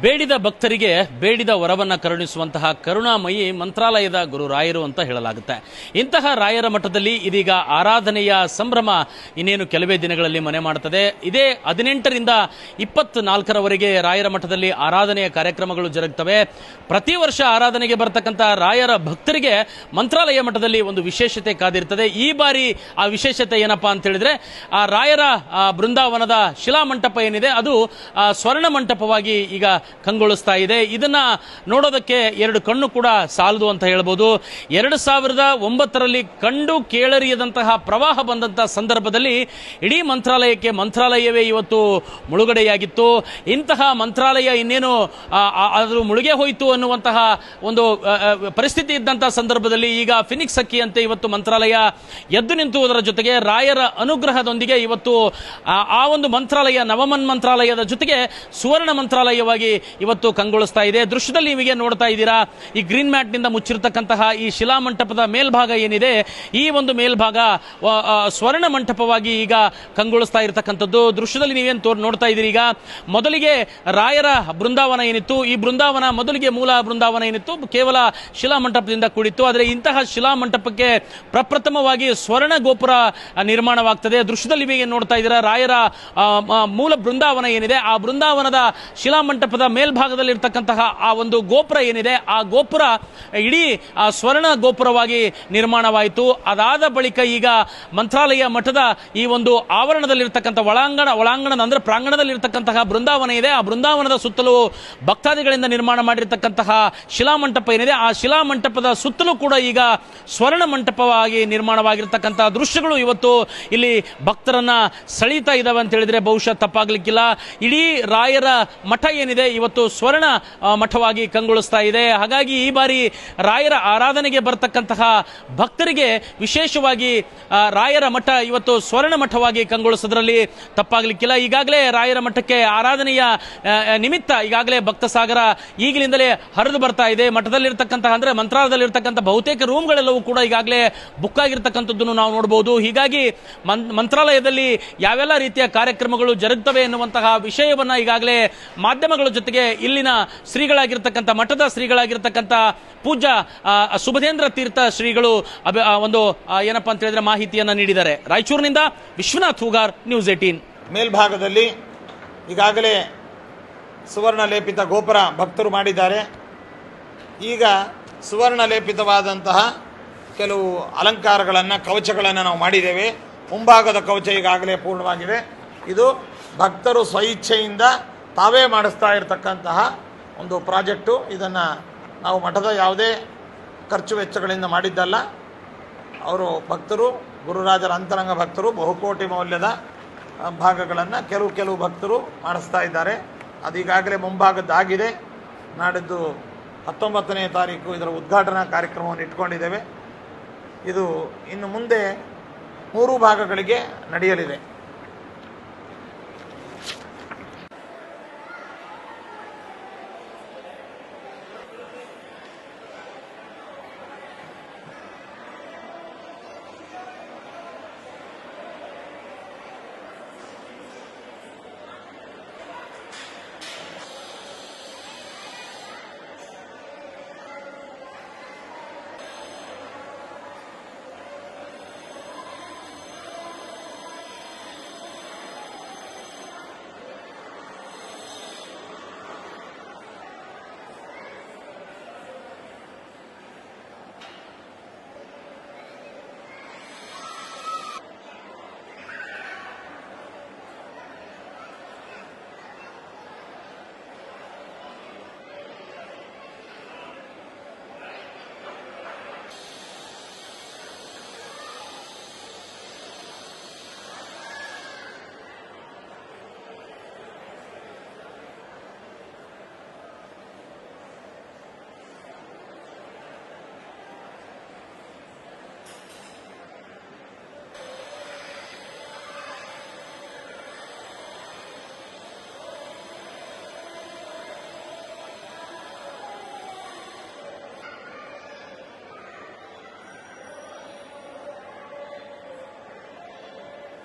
ಬೇಡಿದ ಭಕ್ತರಿಗೆ ಬೇಡಿದ ವರವನ್ನು ಕರುಣಿಸುವಂತಹ ಕರುಣಾಮಯಿ ಮಂತ್ರಾಲಯದ ಗುರು ರಾಯರು ಅಂತ ಹೇಳಲಾಗುತ್ತೆ. ಇಂತಹ ರಾಯರ ಮಠದಲ್ಲಿ ಇದೀಗ ಆರಾಧನೆಯ ಸಂಭ್ರಮ ಇನ್ನೇನು ಕೆಲವೇ ದಿನಗಳಲ್ಲಿ ಮನೆ ಮಾಡುತ್ತದೆ ಇದೇ ಹದಿನೆಂಟರಿಂದ ಇಪ್ಪತ್ನಾಲ್ಕರವರೆಗೆ ರಾಯರ ಮಠದಲ್ಲಿ ಆರಾಧನೆಯ ಕಾರ್ಯಕ್ರಮಗಳು ಜರುಗ್ತವೆ. ಪ್ರತಿ ವರ್ಷ ಆರಾಧನೆಗೆ ಬರತಕ್ಕಂಥ ರಾಯರ ಭಕ್ತರಿಗೆ ಮಂತ್ರಾಲಯ ಮಠದಲ್ಲಿ ಒಂದು ವಿಶೇಷತೆ ಕಾದಿರ್ತದೆ. ಈ ಬಾರಿ ಆ ವಿಶೇಷತೆ ಏನಪ್ಪಾ ಅಂತ ಹೇಳಿದ್ರೆ, ಆ ರಾಯರ ಬೃಂದಾವನದ ಶಿಲಾಮಂಟಪ ಏನಿದೆ, ಅದು ಸ್ವರ್ಣ ಮಂಟಪವಾಗಿ ಈಗ ಕಂಗೊಳಿಸ್ತಾ ಇದೆ. ಇದನ್ನ ನೋಡೋದಕ್ಕೆ ಎರಡು ಕಣ್ಣು ಕೂಡ ಸಾಲದು ಅಂತ ಹೇಳ್ಬೋದು. ಎರಡು ಸಾವಿರದ ಒಂಬತ್ತರಲ್ಲಿ ಕಂಡು ಕೇಳರಿಯದಂತಹ ಪ್ರವಾಹ ಬಂದಂತಹ ಸಂದರ್ಭದಲ್ಲಿ ಇಡೀ ಮಂತ್ರಾಲಯಕ್ಕೆ ಮಂತ್ರಾಲಯವೇ ಇವತ್ತು ಮುಳುಗಡೆಯಾಗಿತ್ತು. ಇಂತಹ ಮಂತ್ರಾಲಯ ಇನ್ನೇನು ಅದು ಮುಳುಗೆ ಹೋಯಿತು ಅನ್ನುವಂತಹ ಒಂದು ಪರಿಸ್ಥಿತಿ ಇದ್ದಂತಹ ಸಂದರ್ಭದಲ್ಲಿ ಈಗ ಫಿನಿಕ್ಸ್ ಅಕ್ಕಿಯಂತೆ ಇವತ್ತು ಮಂತ್ರಾಲಯ ಎದ್ದು ನಿಂತುವುದರ ಜೊತೆಗೆ ರಾಯರ ಅನುಗ್ರಹದೊಂದಿಗೆ ಇವತ್ತು ಆ ಒಂದು ಮಂತ್ರಾಲಯ ನವಮನ್ ಮಂತ್ರಾಲಯದ ಜೊತೆಗೆ ಸುವರ್ಣ ಮಂತ್ರಾಲಯವಾಗಿ ಇವತ್ತು ಕಂಗೊಳಿಸ್ತಾ ಇದೆ. ದೃಶ್ಯದಲ್ಲಿ ನಿಮಗೆ ನೋಡ್ತಾ ಇದ್ದೀರಾ, ಈ ಗ್ರೀನ್ ಮ್ಯಾಟ್ನಿಂದ ಮುಚ್ಚಿರತಕ್ಕಂತಹ ಈ ಶಿಲಾಮಂಟಪದ ಮೇಲ್ಭಾಗ ಏನಿದೆ, ಈ ಒಂದು ಮೇಲ್ಭಾಗ ಸ್ವರ್ಣ ಮಂಟಪವಾಗಿ ಈಗ ಕಂಗೊಳಿಸ್ತಾ ಇರತಕ್ಕಂಥದ್ದು. ದೃಶ್ಯದಲ್ಲಿ ನೀವೇನು ತೋರ್, ನೋಡ್ತಾ ಇದ್ದೀರಿ ಈಗ? ಮೊದಲಿಗೆ ರಾಯರ ಬೃಂದಾವನ ಏನಿತ್ತು, ಈ ಬೃಂದಾವನ ಮೊದಲಿಗೆ ಮೂಲ ಬೃಂದಾವನ ಏನಿತ್ತು, ಕೇವಲ ಶಿಲಾಮಂಟಪದಿಂದ ಕೂಡಿತ್ತು. ಆದರೆ ಇಂತಹ ಶಿಲಾಮಂಟಪಕ್ಕೆ ಪ್ರಪ್ರಥಮವಾಗಿ ಸ್ವರ್ಣ ಗೋಪುರ ನಿರ್ಮಾಣವಾಗ್ತದೆ. ದೃಶ್ಯದಲ್ಲಿ ನೀವೇನು ನೋಡ್ತಾ ಇದ್ದೀರಾ, ರಾಯರ ಮೂಲ ಬೃಂದಾವನ ಏನಿದೆ, ಆ ಬೃಂದಾವನದ ಶಿಲಾಮಂಟಪದ ಮೇಲ್ಭಾಗದಲ್ಲಿ ಇರ್ತಕ್ಕಂತಹ ಆ ಒಂದು ಗೋಪುರ ಏನಿದೆ, ಆ ಗೋಪುರ ಇಡೀ, ಆ ಸ್ವರ್ಣ ಗೋಪುರವಾಗಿ ನಿರ್ಮಾಣವಾಯಿತು. ಅದಾದ ಬಳಿಕ ಈಗ ಮಂತ್ರಾಲಯ ಮಠದ ಈ ಒಂದು ಆವರಣದಲ್ಲಿರ್ತಕ್ಕಂಥ ಒಳಾಂಗಣ ಒಳಾಂಗಣ ಅಂದ್ರೆ ಪ್ರಾಂಗಣದಲ್ಲಿರ್ತಕ್ಕಂತಹ ಬೃಂದಾವನ ಇದೆ. ಆ ಬೃಂದಾವನದ ಸುತ್ತಲೂ ಭಕ್ತಾದಿಗಳಿಂದ ನಿರ್ಮಾಣ ಮಾಡಿರ್ತಕ್ಕಂತಹ ಶಿಲಾಮಂಟಪ ಏನಿದೆ, ಆ ಶಿಲಾಮಂಟಪದ ಸುತ್ತಲೂ ಕೂಡ ಈಗ ಸ್ವರ್ಣ ಮಂಟಪವಾಗಿ ನಿರ್ಮಾಣವಾಗಿರ್ತಕ್ಕಂತಹ ದೃಶ್ಯಗಳು ಇವತ್ತು ಇಲ್ಲಿ ಭಕ್ತರನ್ನ ಸೆಳೀತಾ ಇದಾವೆ ಅಂತ ಹೇಳಿದ್ರೆ ಬಹುಶಃ ತಪ್ಪಾಗ್ಲಿಕ್ಕಿಲ್ಲ. ಇಡೀ ರಾಯರ ಮಠ ಏನಿದೆ ಇವತ್ತು ಸ್ವರ್ಣ ಮಠವಾಗಿ ಕಂಗೊಳಿಸ್ತಾ ಇದೆ. ಹಾಗಾಗಿ ಈ ಬಾರಿ ರಾಯರ ಆರಾಧನೆಗೆ ಬರ್ತಕ್ಕಂತಹ ಭಕ್ತರಿಗೆ ವಿಶೇಷವಾಗಿ ರಾಯರ ಮಠ ಇವತ್ತು ಸ್ವರ್ಣ ಮಠವಾಗಿ ಕಂಗೊಳಿಸೋದ್ರಲ್ಲಿ ತಪ್ಪಾಗ್ಲಿಕ್ಕಿಲ್ಲ. ಈಗಾಗಲೇ ರಾಯರ ಮಠಕ್ಕೆ ಆರಾಧನೆಯ ನಿಮಿತ್ತ ಈಗಾಗಲೇ ಭಕ್ತ ಸಾಗರ ಈಗಲಿಂದಲೇ ಹರಿದು ಬರ್ತಾ ಇದೆ. ಮಠದಲ್ಲಿರ್ತಕ್ಕಂತಹ, ಅಂದ್ರೆ ಮಂತ್ರಾಲಯದಲ್ಲಿರ್ತಕ್ಕಂಥ ಬಹುತೇಕ ರೂಮ್ಗಳೆಲ್ಲವೂ ಕೂಡ ಈಗಾಗಲೇ ಬುಕ್ ಆಗಿರ್ತಕ್ಕಂಥದ್ದನ್ನು ನಾವು ನೋಡಬಹುದು ಹೀಗಾಗಿ ಮಂತ್ರಾಲಯದಲ್ಲಿ ಯಾವೆಲ್ಲ ರೀತಿಯ ಕಾರ್ಯಕ್ರಮಗಳು ಜರುಗ್ತವೆ ಎನ್ನುವಂತಹ ವಿಷಯವನ್ನ ಈಗಾಗಲೇ ಮಾಧ್ಯಮಗಳ ಜೊತೆಗೆ ಇಲ್ಲಿನ ಶ್ರೀಗಳಾಗಿರ್ತಕ್ಕಂಥ, ಮಠದ ಶ್ರೀಗಳಾಗಿರ್ತಕ್ಕಂಥ ಪೂಜ್ಯ ಸುಭದೇಂದ್ರ ತೀರ್ಥ ಶ್ರೀಗಳು ಒಂದು ಏನಪ್ಪಾ ಅಂತ ಹೇಳಿದ್ರೆ ಮಾಹಿತಿಯನ್ನು ನೀಡಿದ್ದಾರೆ. ರಾಯಚೂರಿನಿಂದ ವಿಶ್ವನಾಥ್ ಹೂಗಾರ್, ನ್ಯೂಸ್ ಏಟೀನ್. ಮೇಲ್ಭಾಗದಲ್ಲಿ ಈಗಾಗಲೇ ಸುವರ್ಣ ಲೇಪಿತ ಗೋಪುರ ಭಕ್ತರು ಮಾಡಿದ್ದಾರೆ. ಈಗ ಸುವರ್ಣ ಲೇಪಿತವಾದಂತಹ ಕೆಲವು ಅಲಂಕಾರಗಳನ್ನು, ಕವಚಗಳನ್ನು ನಾವು ಮಾಡಿದ್ದೇವೆ. ಮುಂಭಾಗದ ಕವಚ ಈಗಾಗಲೇ ಪೂರ್ಣವಾಗಿದೆ. ಇದು ಭಕ್ತರು ಸ್ವಇಚ್ಛೆಯಿಂದ ತಾವೇ ಮಾಡಿಸ್ತಾ ಇರತಕ್ಕಂತಹ ಒಂದು ಪ್ರಾಜೆಕ್ಟು. ಇದನ್ನು ನಾವು ಮಠದ ಯಾವುದೇ ಖರ್ಚು ವೆಚ್ಚಗಳಿಂದ ಮಾಡಿದ್ದಲ್ಲ. ಅವರು ಭಕ್ತರು, ಗುರುರಾಜರ ಅಂತರಂಗ ಭಕ್ತರು, ಬಹುಕೋಟಿ ಮೌಲ್ಯದ ಭಾಗಗಳನ್ನು ಕೆಲವು ಕೆಲವು ಭಕ್ತರು ಮಾಡಿಸ್ತಾ ಇದ್ದಾರೆ. ಅದೀಗಾಗಲೇ ಮುಂಭಾಗದ್ದಾಗಿದೆ. ನಾಡಿದ್ದು ಹತ್ತೊಂಬತ್ತನೇ ತಾರೀಕು ಇದರ ಉದ್ಘಾಟನಾ ಕಾರ್ಯಕ್ರಮವನ್ನು ಇಟ್ಕೊಂಡಿದ್ದೇವೆ. ಇದು ಇನ್ನು ಮುಂದೆ ಮೂರು ಭಾಗಗಳಿಗೆ ನಡೆಯಲಿದೆ.